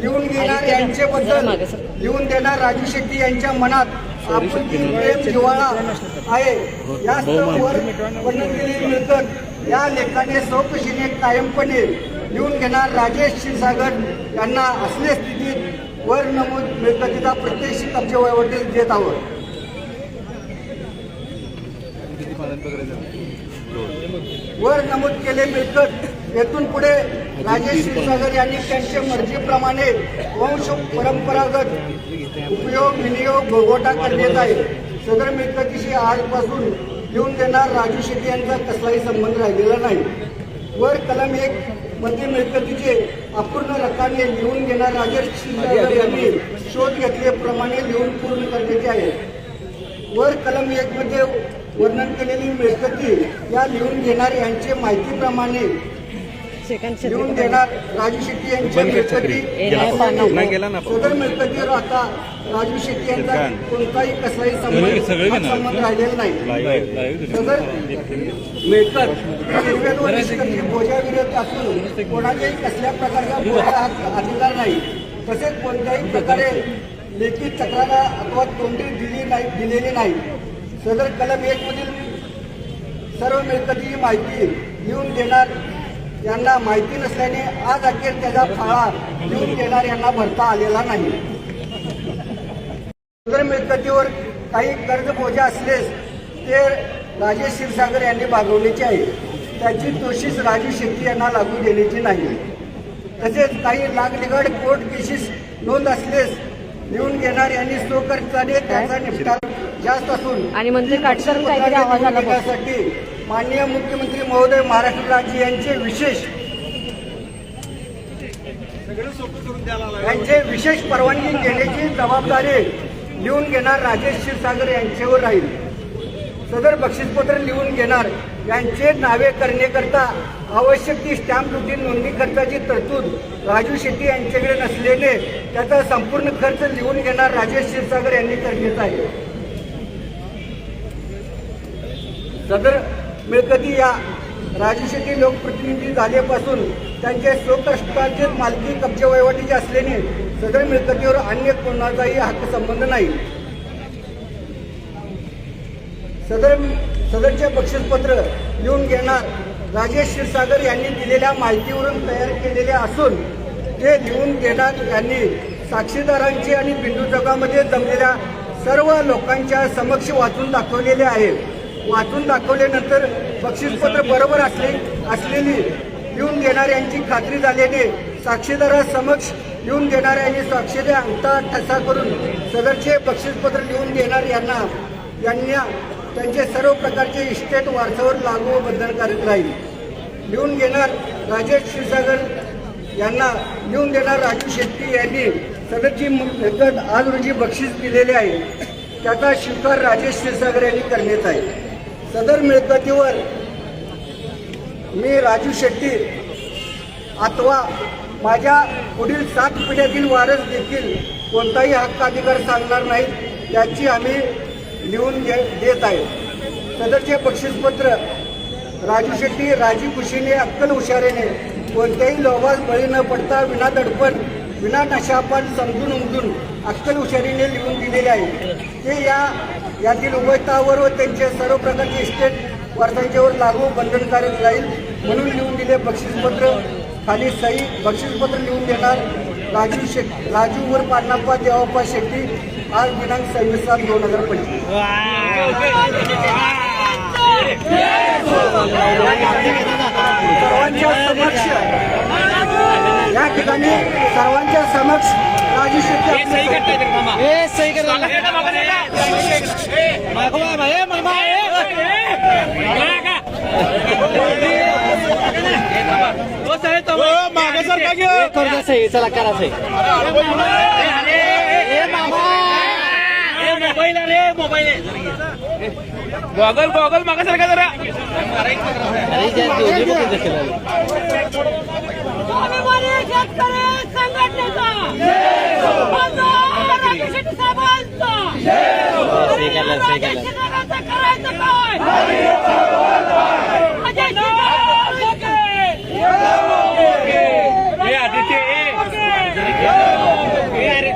लिहून घेणार यांच्याबद्दल लिहून देणार राजू शेट्टी यांच्या मनात आपुलकी प्रेम जिव्हाळा आहे. या स्तरावर वर्णन केलेली मिळकत या लेखाने चौकशीने कायमपणे लिहून घेणार राजेश क्षीरसागर यांना असल्या स्थितीत वर नमूद मिळकतीचा प्रत्यक्ष कब्जे वहीवटी देत आहोत. वर नमूद केले मिळकत येथून पुढे राजेश क्षीरसागर यांनी त्यांच्या मर्जीप्रमाणे वंश परंपरागत उपयोग विनियोग भोगवटा करण्यात आहे सदर मिळकतीशी आजपासून लिहून देणार राजू शेट्टी यांचा कसलाही संबंध राहिलेला नाही. वर कलम एक मध्ये मिळकतीचे अपूर्ण रकाने लिहून घेणार राजेश क्षीरसागर यांनी शोध घेतल्याप्रमाणे लिहून पूर्ण करण्याचे आहे. वर कलम एक मध्ये वर्णन केलेली मिळकती या लिहून घेणार यांचे माहितीप्रमाणे लिहून देणार राजू शेट्टी यांच्या मिळकती नाही गेला ना सदर मिळकतीवर आता राजू शेट्टी यांचा कोणताही कसलाही संबंध संबंध राहिलेला नाही. सदर मिळकत निर्वेद व निष्कर्षी भोजाविरोध असून कोणाच्याही कसल्या प्रकारचा अधिकार नाही. तसेच कोणत्याही प्रकारे लेखी तक्रार अथवा तोंडी दिली नाही दिलेली नाही. सदर कलम एक मधील सर्व मिळकती माहिती लिहून देणार यांना माहिती नसल्याने आज अखेर त्याचा फाळा लिहून देणार यांना भरता आलेला नाही. सदर मिळकतीवर काही कर्ज बोजा असलेस ते राजेश क्षीरसागर यांनी भागवण्याचे आहे. त्याची तोशीच राजू शेट्टी यांना लागू देण्याची नाही. तसेच काही लागलीगड कोर्ट केसेस नोंद असलेस लिहून घेणार यांनी स्वखर्चाने त्याचा निपटारा जास्त असून आणि मंत्री काटकर काहीतरी आवाज आला बघ. साठी माननीय मुख्यमंत्री महोदय महाराष्ट्र राज्य यांचे विशेष यांचे विशेष परवानगी घेण्याची जबाबदारी लिहून घेणार राजेश क्षीरसागर यांच्यावर राहील. सदर बक्षीसपत्र लिहून घेणार यांचे नावे करण्याकरता आवश्यक ती स्टॅम्प ड्युटी नोंदणी खर्चाची तरतूद राजू शेट्टी यांच्याकडे नसल्याने त्याचा संपूर्ण खर्च लिहून घेणार राजेश क्षीरसागर यांनी करण्यात आहे सदर मिळकती या राजशेटी लोकप्रतिनिधी झाल्यापासून त्यांच्या स्वकष्टांचे मालकी कब्जे वहिवाटीचे असल्याने सदर मिळकतीवर अन्य कोणाचाही हक्क संबंध नाही. सदर सदरचे बक्षीसपत्र लिहून घेणार राजेश क्षीरसागर यांनी दिलेल्या माहितीवरून तयार केलेले असून ते लिहून घेणार यांनी साक्षीदारांची आणि बिंदू जगामध्ये जमलेल्या सर्व लोकांच्या समक्ष वाचून दाखवलेले आहे. वाचून दाखवल्यानंतर बक्षीसपत्र बरोबर असले असलेली लिहून देणाऱ्यांची खात्री झाल्याने साक्षीदारासमक्ष लिहून देणाऱ्यांनी साक्षीदे साक्षीने अंगठा ठसा करून सदरचे बक्षीसपत्र लिहून देणार यांना यांना त्यांचे सर्व प्रकारचे इस्टेट वारसावर लागू व बंधनकारक राहील. लिहून घेणार राजेश क्षीरसागर यांना लिहून देणार राजू शेट्टी यांनी सदरची मिळकत आज रोजी बक्षीस दिलेले आहे. त्याचा स्वीकार राजेश क्षीरसागर यांनी करण्यात आहे. सदर मिळकतीवर मी राजू शेट्टी अथवा माझ्या पुढील सात पिढ्यातील वारस देखील कोणताही हक्क अधिकार सांगणार नाहीत याची आम्ही लिहून घे देत आहे. सदरचे बक्षीसपत्र राजू शेट्टी राजी खुशीने अक्कल हुशारीने कोणत्याही लोभास बळी न पडता विना दडपण विना नशापान समजून उमजून अक्कल हुशारीने लिहून दिलेले आहे. ते या यातील उभयतावर व त्यांचे सर्व प्रकारचे इस्टेट वारसांच्यावर लागू बंधनकारक राहील म्हणून लिहून दिले बक्षीसपत्र. खाली सही बक्षीसपत्र लिहून देणार राजू शेट राजू वर पांडप्पा देवाप्पा शेट्टी आज दिनांक सव्वीस सात दोन हजार पंचवीस. सर्वांच्या समक्ष ठिकाणी सर्वांच्या समक्ष राजू शेट्टी चला करा सही गॉगल गॉगल मागासारखा जरा. स्वाभिमानी शेतकरी संघटनेचा बाजार शेट्टी साहेबांचा सही केलं, सही केलं. शेतकऱ्याचं करायचं काय अजय शेलार लोके. हे आदित्य ए लोके. ए, अरे ए,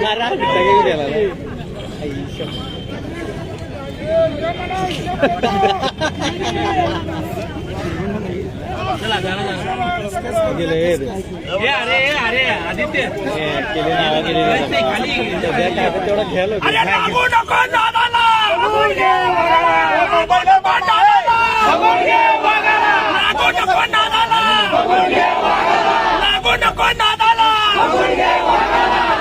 अरे आदित्य तेवढं घ्यायला अरे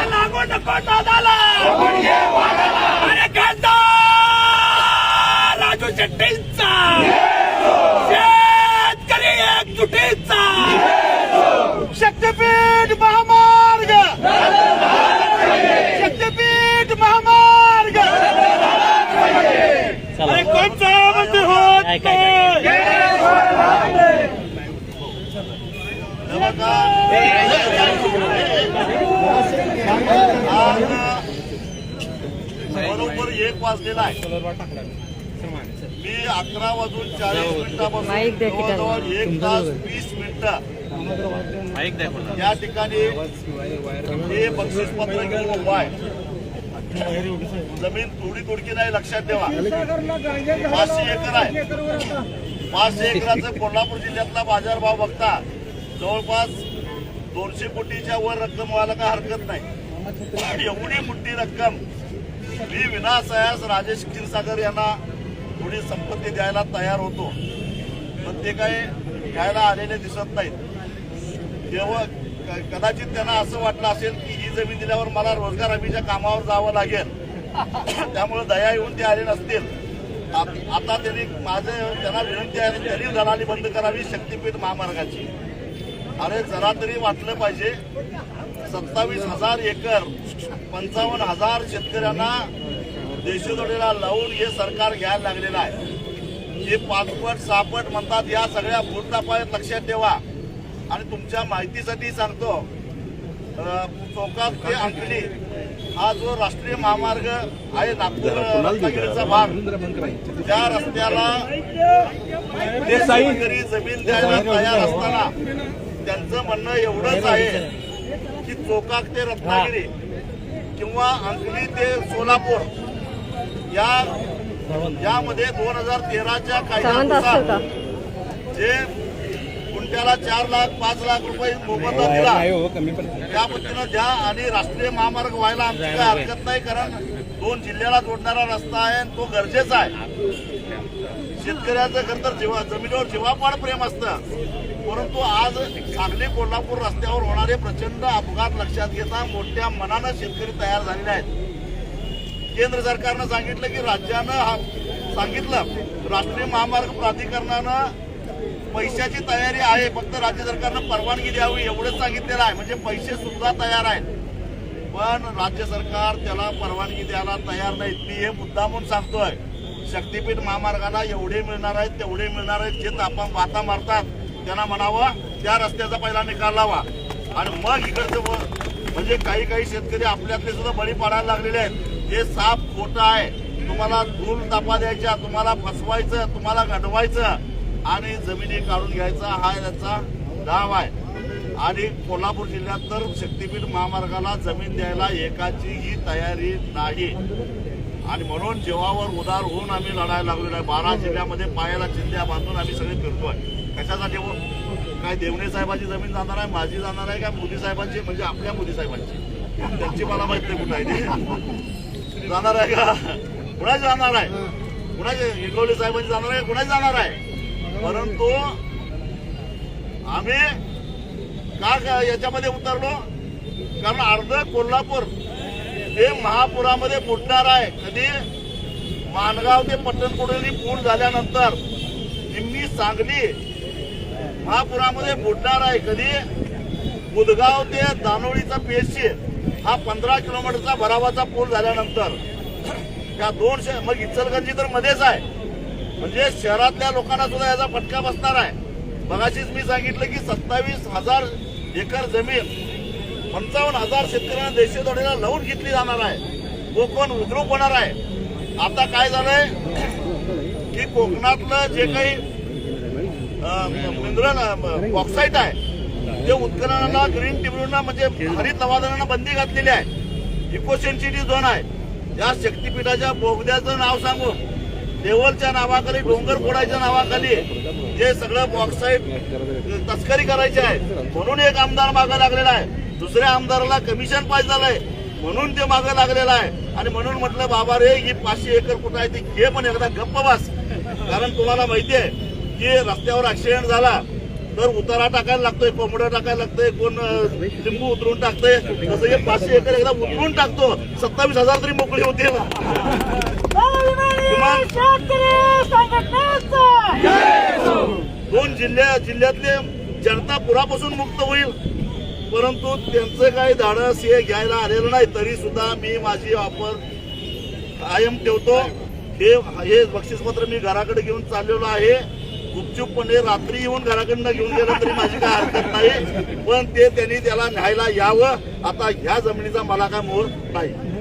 लागू नको दादाला शेतकरी एकजुटीचा. शक्तीपीठ महामार्ग. शक्तीपीठ महामार्ग. अरे होत नाही. बरोबर एक वाजलेला आहे. मी अकरा वाजून चाळीस मिनिटापासून. जवळजवळ एक तास वीस मिनिटं या ठिकाणी हे बक्षीस पत्र घेऊन उभा आहे. जमीन थोडी तोडकी नाही लक्षात ठेवा. पाचशे एकर आहे. पाचशे एकराचं कोल्हापूर जिल्ह्यातला बाजारभाव बघता जवळपास दोनशे कोटीच्या वर रक्कम व्हायला काय हरकत नाही. एवढी मोठी रक्कम मी विनासायास राजेश क्षीरसागर यांना थोडी संपत्ती द्यायला तयार होतो पण ते काही घ्यायला आलेले दिसत नाहीत. तेव्हा क- कदाचित त्यांना असं वाटलं असेल की ही जमीन दिल्यावर मला रोजगार हमीच्या कामावर जावं लागेल. त्यामुळे दया येऊन ते आले नसतील. आता त्यांनी माझे त्यांना विनंती आहे त्यांनी दलाली बंद करावी शक्तीपीठ महामार्गाची. अरे जरा तरी वाटलं पाहिजे. सत्तावीस हजार एकर पंचावन्न हजार शेतकऱ्यांना देशोदोडीला लावून हे सरकार घ्यायला लागलेलं आहे. हे पाचपट सहापट म्हणतात या सगळ्या भूततापायत लक्षात ठेवा. आणि तुमच्या माहितीसाठी सांगतो चौकात ते अंकली हा जो राष्ट्रीय महामार्ग आहे नागपूर रत्नागिरीचा भाग त्या रस्त्याला शेतकरी जमीन द्यायला तयार असताना त्यांचं म्हणणं एवढंच आहे की चोकाक ते रत्नागिरी किंवा अंकली ते सोलापूर या यामध्ये दोन हजार तेराच्या कायद्यानुसार जे गुंठ्याला चार लाख पाच लाख रुपये मोबदला दिला त्या पद्धतीनं द्या आणि राष्ट्रीय महामार्ग व्हायला आमची काय हरकत नाही कारण दोन जिल्ह्याला जोडणारा रस्ता आहे आणि तो गरजेचा आहे. शेतकऱ्याचं खरं तर जीवा जमिनीवर जीवापाड प्रेम असतं. परंतु आज सांगली कोल्हापूर रस्त्यावर होणारे प्रचंड अपघात लक्षात घेता मोठ्या मनानं शेतकरी तयार झालेले आहेत. केंद्र सरकारनं सांगितलं की राज्यानं हा सांगितलं राष्ट्रीय महामार्ग प्राधिकरणानं पैशाची तयारी आहे फक्त राज्य सरकारनं परवानगी द्यावी एवढंच सांगितलेलं आहे. म्हणजे पैसे सुद्धा तयार आहेत. पण राज्य सरकार त्याला परवानगी द्यायला तयार नाहीत. मी हे मुद्दामून सांगतोय. शक्तीपीठ महामार्गाला एवढे मिळणार आहेत तेवढे मिळणार आहेत जे तापा वाता मारतात त्यांना म्हणावं त्या रस्त्याचा पहिला निकाल लावा. आणि मग इकडचं व- म्हणजे काही काही शेतकरी आपल्यातले सुद्धा बळी पाडायला लागलेले आहेत. हे साप खोटं आहे. तुम्हाला धूल तापा द्यायच्या तुम्हाला फसवायचं तुम्हाला घडवायचं आणि जमिनी काढून घ्यायचा हा याचा डाव आहे. आणि कोल्हापूर जिल्ह्यात तर शक्तीपीठ महामार्गाला जमीन द्यायला एकाचीही तयारी नाही. आणि म्हणून जेवावर उदार होऊन आम्ही लढायला लागलेलो आहे. बारा जिल्ह्यामध्ये पायाला चिंध्या बांधून आम्ही सगळे फिरतोय. कशासाठी हो काय देवणे साहेबाची जमीन जाणार आहे माझी जाणार आहे का मोदी साहेबांची? म्हणजे आपल्या मोदी साहेबांची. त्यांची मला माहिती नाही कुठं आहे जाणार आहे का? कुणाची जाणार आहे? कुणाची? इंगवले साहेबांची जाणार आहे? कुणाची जाणार आहे? परंतु आम्ही का याच्यामध्ये उतरलो? कारण अर्ध कोल्हापूर हे महापुरामध्ये बुडणार आहे. कधी? माणगाव ते पट्टणकोडोली पूल झाल्यानंतर. निम्मी सांगली महापुरामध्ये बुडणार आहे. कधी? बुधगाव ते दानोळीचा पीएससी हा पंधरा किलोमीटरचा भरावाचा पूल झाल्यानंतर या दोन मग इचलगंजी तर मध्येच आहे. म्हणजे शहरातल्या लोकांना सुद्धा याचा फटका बसणार आहे. मगाशीच मी सांगितलं की सत्तावीस हजार एकर जमीन पंचावन्न हजार शेतकऱ्यांना देशोदोडीला लावून घेतली जाणार आहे. कोकण उद्रूप होणार आहे. आता काय झालंय? की कोकणातलं जे काही मिनरल बॉक्साईट आहे ते उत्खननाला ग्रीन ट्रिब्युनल म्हणजे हरित लवादांना बंदी घातलेली आहे. इको सेन्सिटिव्ह झोन आहे. या शक्तीपीठाच्या बोगद्याचं नाव सांगून देवलच्या नावाखाली डोंगर फोडायच्या नावाखाली जे सगळं बॉक्साईट तस्करी करायची आहे म्हणून एक आमदार मागं लागलेला आहे. दुसऱ्या आमदाराला कमिशन पाहिजे झालंय म्हणून ते मागं लागलेलं आहे. आणि म्हणून म्हटलं बाबा रे ही पाचशे एकर कुठं आहे ती घे पण एकदा गप्प बस. कारण तुम्हाला माहिती आहे की रस्त्यावर ऍक्सिडेंट झाला तर उतारा टाकायला लागतोय कोंबड्या टाकायला लागतंय कोण लिंबू उतरून टाकतंय. तसं हे पाचशे एकर एकदा उतरून टाकतो. सत्तावीस हजार तरी मोकळी होते. किमान दोन जिल्ह्या जिल्ह्यातले जनता पुरापासून मुक्त होईल. परंतु त्यांचं काही धाडस हे घ्यायला आलेलं नाही तरी सुद्धा मी माझी ऑफर कायम ठेवतो. हे हे बक्षीसपत्र मी घराकडे घेऊन चाललेलो आहे. गुपचूपपणे रात्री येऊन घराकडनं घेऊन गेलं तरी माझी काय हरकत नाही. पण ते त्यांनी त्याला न्यायला यावं. आता ह्या जमिनीचा मला काय मोह नाही.